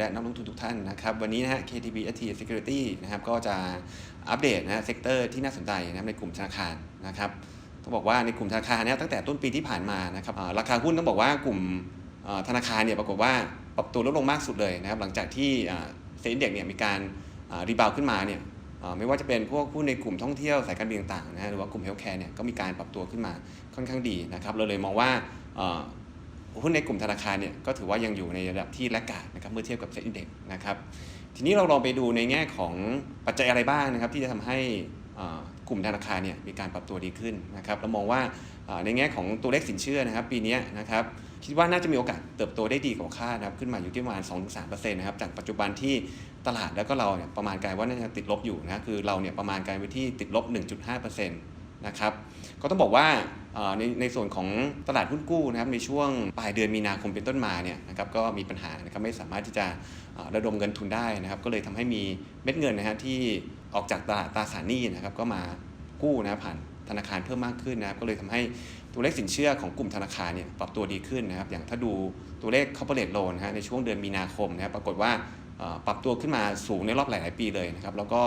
และนักลงทุนทุกท่านนะครับ วันนี้นะฮะ KTB ST Security นะครับก็จะอัปเดตนะฮะเซกเตอร์ที่น่าสนใจนะครับในกลุ่มธนาคารนะครับต้องบอกว่าในกลุ่มธนาคารเนี่ยตั้งแต่ต้นปีที่ผ่านมานะครับราคาหุ้นต้องบอกว่ากลุ่มธนาคารเนี่ยปรากฏว่าปรับตัวลดลงมากสุดเลยนะครับหลังจากที่เซ็นเด็กเนี่ยมีการรีบาวขึ้นมาเนี่ยไม่ว่าจะเป็นพวกหุ้นในกลุ่มท่องเที่ยวสายการบินต่างๆนะฮะหรือว่ากลุ่มเฮลท์แคร์เนี่ยก็มีการปรับตัวขึ้นมาค่อนข้างดีนะครับเราเลยมองว่า หุ้นในกลุ่มธนาคารเนี่ยก็ถือว่ายังอยู่ในระดับที่แลกขาดนะครับเมื่อเทียบกับเซ็นดี x นะครับทีนี้เราลองไปดูในแง่ของปัจจัยอะไรบ้างนะครับ ที่จะทำให้กลุ่มธนาคารเนี่ยมีการปรับตัวดีขึ้นนะครับเรามองว่าอ่าในแง่ของตัวเลขสินเชื่อนะครับ ปีนี้นะครับคิดว่าน่าจะมีโอกาสเติบโตได้ดีกว่าคาดนะครับขึ้นมาอยู่ที่ประมาณ 2-3%นะครับจากปัจจุบันที่ตลาดแล้วก็เราเนี่ยประมาณการว่าน่าจะติดลบอยู่นะคือเราเนี่ยประมาณการไว้ที่ติดลบ 1.5% นะครับก็ต้องบอกว่าในในส่วนของตลาดหุ้นกู้นะครับในช่วงปลายเดือนมีนาคมเป็นต้นมาเนี่ยนะครับก็มีปัญหานะครับไม่สามารถที่จะระดมเงินทุนได้นะครับก็เลยทำให้มีเม็ดเงินนะฮะที่ออกจากตลาดตราสารหนี้นะครับก็มากู้นะผ่านธนาคารเพิ่มมากขึ้นนะครับก็เลยทำให้ตัวเลขสินเชื่อของกลุ่มธนาคารเนี่ยปรับตัวดีขึ้นนะครับอย่างถ้าดูตัวเลข corporate loan นะฮะในช่วงเดือนมีนาคมนะครับปรากฏว่าปรับตัวขึ้นมาสูงในรอบหลาย ๆ ปีเลยนะครับแล้วก็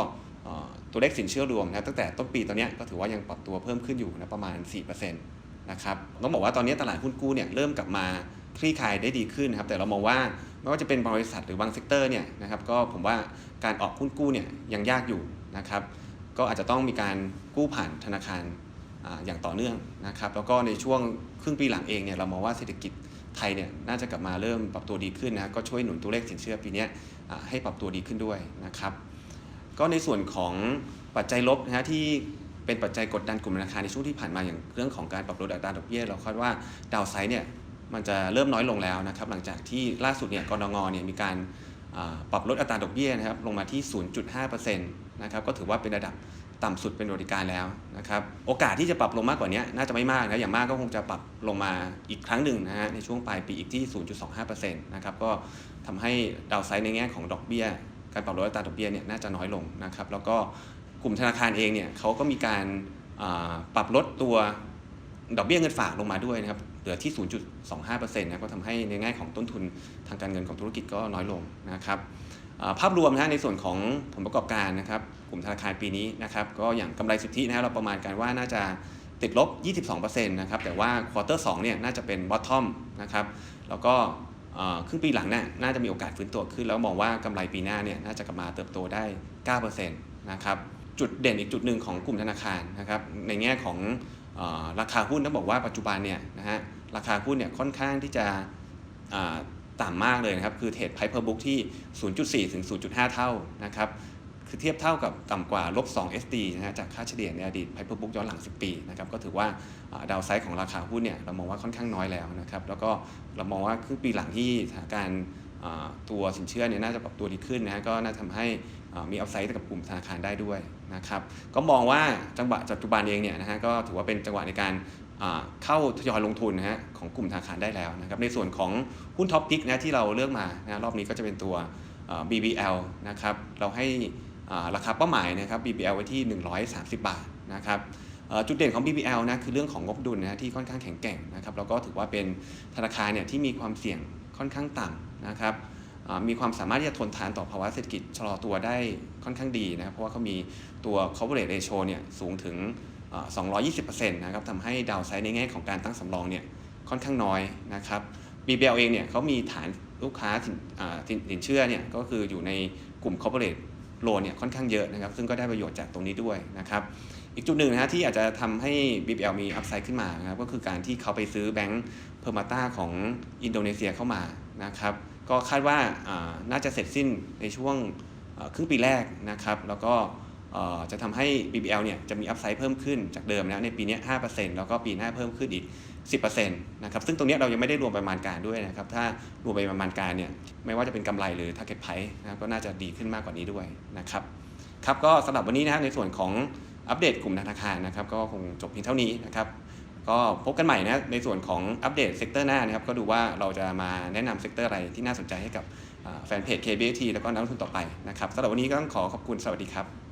ตัวเลขสินเชื่อรวมนะตั้งแต่ต้นปีตอนนี้ก็ถือว่ายังปรับตัวเพิ่มขึ้นอยู่นะประมาณ 4%นะครับต้องบอกว่าตอนนี้ตลาดหุ้นกู้เนี่ยเริ่มกลับมาคลี่คลายได้ดีขึ้นนะครับแต่เรามองว่าไม่ว่าจะเป็นบริษัทหรือบางเซกเตอร์เนี่ยนะครับก็ผมว่าการออกหุ้นกู้เนี่ยยังยากอยู่นะครับก็อาจจะต้องมีการกู้ผ่านธนาคารออย่างต่อเนื่องนะครับแล้วก็ในช่วงครึ่งปีหลังเองเนี่ยเรามองว่าเศรษฐกิจไทยเนี่ยน่าจะกลับมาเริ่มปรับตัวดีขึ้นนะก็ช่วยหนุนตัวเลขสินเชื่อปีนี้ให้ปรับตัวดีขึ้นด้วยนะครับ ก็ในส่วนของปัจจัยลบนะฮะที่เป็นปัจจัยกดดันกลุ่มธนาคารในช่วงที่ผ่านมาอย่างเรื่องของการปรับลดอัตราดอกเบี้ยเราคาดว่าดาวไซด์เนี่ยมันจะเริ่มน้อยลงแล้วนะครับหลังจากที่ล่าสุดเนี่ยกรงงเนี่ยมีการปรับลดอัตราดอกเบี้ยนะครับลงมาที่ 0.5%นะครับก็ถือว่าเป็นระดับต่ำสุดเป็นบริการแล้วนะครับโอกาสที่จะปรับลงมากกว่านี้น่าจะไม่มากนะอย่างมากก็คงจะปรับลงมาอีกครั้งหนึ่งนะฮะในช่วงปลายปีอีกที่ 0.25%นะครับก็ทำให้ดาวไซด์ในแง่ของดอกเบี้ย การปรับลดอัตราดอกเบี้ยเนี่ยน่าจะน้อยลงนะครับ แล้วก็กลุ่มธนาคารเองเนี่ยเขาก็มีการปรับลดตัวดอกเบี้ยเงินฝากลงมาด้วยนะครับ เหลือที่ 0.25%นะก็ทำให้ในแง่ของต้นทุนทางการเงินของธุรกิจก็น้อยลงนะครับภาพรวมนะในส่วนของผลประกอบการนะครับ กลุ่มธนาคารปีนี้นะครับ ก็อย่างกำไรสุทธินะเราประมาณการว่าน่าจะติดลบ 22%นะครับ แต่ว่าควอเตอร์2เนี่ยน่าจะเป็นบอททอมนะครับ แล้วก็ ครึ่งปีหลังเนี่ยน่าจะมีโอกาสฟื้นตัวขึ้น แล้วมองว่ากำไรปีหน้าเนี่ยน่าจะกลับมาเติบโตได้ 9%นะครับจุดเด่นอีกจุดหนึ่งของกลุ่มธนาคารนะครับในแง่ของออราคาหุ้นต้องบอกว่าปัจจุบันเนี่ยนะฮะราคาหุ้นเนี่ยค่อนข้างที่จะต่ำมากเลยนะครับ คือเทรดไพเพอร์บุ๊กที่ 0.4 ถึง 0.5 เท่านะครับ คือเทียบเท่ากับต่ำกว่าลบ2 SD นะฮะจากค่าเฉลี่ยในอดีตไพเพอร์บุ๊กย้อนหลัง 10 ปีนะครับก็ถือว่าดาวไซด์ของราคาหุ้นเนี่ยเรามองว่าค่อนข้างน้อยแล้วนะครับแล้วก็เรามองว่าครึ่งปีหลังที่สถานการณ์ตัวสินเชื่อเนี่ยน่าจะปรับตัวดีขึ้นนะฮะก็น่าทำให้มีอัพไซด์กับกลุ่มธนาคารได้ด้วยนะครับก็มองว่าจังหวะปัจจุบันเองเนี่ยนะฮะก็ถือว่าเป็นจังหวะในการเข้าทยอยลงทุนนะฮะของกลุ่มธนาคารได้แล้วนะครับในส่วนของหุ้นท็อปพิกนะที่เราเลือกมานะรอบนี้ก็จะเป็นตัว BBL นะครับเราให้อ่า ราคาเป้าหมายนะครับ BBL ไว้ที่ 130 บาทนะครับจุดเด่นของ BBL นะคือเรื่องของงบดุลนะที่ค่อนข้างแข็งแกร่งนะครับแล้วก็ถือว่าเป็นธนาคารเนี่ยที่มีความเสี่ยงค่อนข้างต่ำนะครับมีความสามารถที่จะทนทานต่อภาวะเศรษฐกิจชะลอตัวได้ค่อนข้างดีนะครับเพราะว่าเขามีตัว coverage ratio เนี่ยสูงถึงอ่า220%นะครับทำให้ดาวไซด์ในแง่ของการตั้งสำรองเนี่ยค่อนข้างน้อยนะครับ BBL เองเนี่ยเขามีฐานลูกค้าสินอ่าสินสินเชื่อเนี่ยก็คืออยู่ในกลุ่ม corporate โล่เนี่ยค่อนข้างเยอะนะครับ ซึ่งก็ได้ประโยชน์จากตรงนี้ด้วยนะครับ อีกจุดหนึ่งนะฮะที่อาจจะทำให้ BBL มีอัพไซด์ขึ้นมานะครับก็คือการที่เขาไปซื้อแบงก์เพอร์มาตาของอินโดนีเซียเข้ามานะครับ ก็คาดว่าอ่าน่าจะเสร็จสิ้นในช่วงครึ่งปีแรกนะครับ แล้วก็ จะทำให้ BBL เนี่ยจะมีอัพไซด์เพิ่มขึ้นจากเดิมนะในปีนี้ 5%แล้วก็ปีหน้าเพิ่มขึ้นอีก 10%นะครับ ซึ่งตรงนี้เรายังไม่ได้รวมประมาณการด้วยนะครับ ถ้ารวมไปประมาณการเนี่ย ไม่ว่าจะเป็นกำไรหรือ target price นะครับก็น่าจะดีขึ้นมากกว่านี้ด้วยนะครับ ครับ ก็สำหรับวันนี้นะฮะในส่วนของอัปเดตกลุ่มธนาคารนะครับ ก็คงจบเพียงเท่านี้นะครับ ก็พบกันใหม่นะในส่วนของอัปเดตเซกเตอร์หน้านะครับ ก็ดูว่าเราจะมาแนะนำเซกเตอร์อะไรที่น่าสนใจให้กับแฟนเพจ KBT แล้วก็นักลงทุนต่อไปนะครับสำหรับวันนี้ก็ต้องขอขอบคุณสวัสดีครับ